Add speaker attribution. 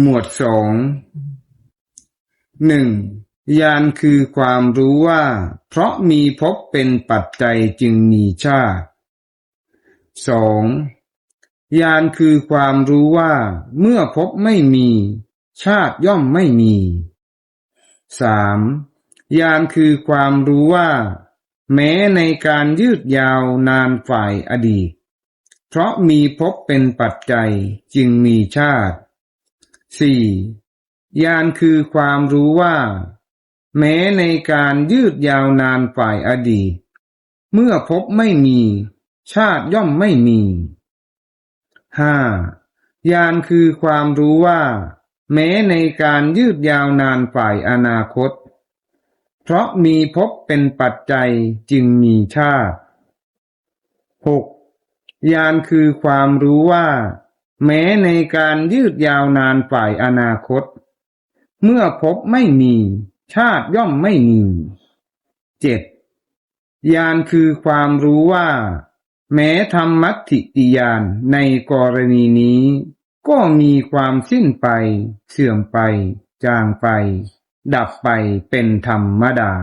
Speaker 1: หมวดสองหนึ่งญาณคือความรู้ว่า เพราะมีภพเป็นปัจจัยจึงมีชาติสองญาณคือความรู้ว่า เมื่อภพไม่มี ชาติย่อมไม่มีสามญาณคือความรู้ว่า แม้ในการยืดยาวนานฝ่ายอดีต เพราะมีภพเป็นปัจจัยจึงมีชาติ สี่ญาณคือความรู้ว่า แม้ในการยืดยาวนานฝ่ายอดีต เมื่อภพไม่มี ชาติย่อมไม่มีห้าญาณคือความรู้ว่า แม้ในการยืดยาวนานฝ่ายอนาคต เพราะมีภพเป็นปัจจัยจึงมีชาติหกญาณคือความรู้ว่า แม้ในการยืดยาวนานฝ่ายอนาคต เมื่อภพไม่มี ชาติย่อมไม่มีเจ็ดญาณคือความรู้ว่า แม้ธรรมัติติยานในกรณีนี้ ก็มีความสิ้นไป เสื่อมไป จางไป ดับไปเป็นธรรมดา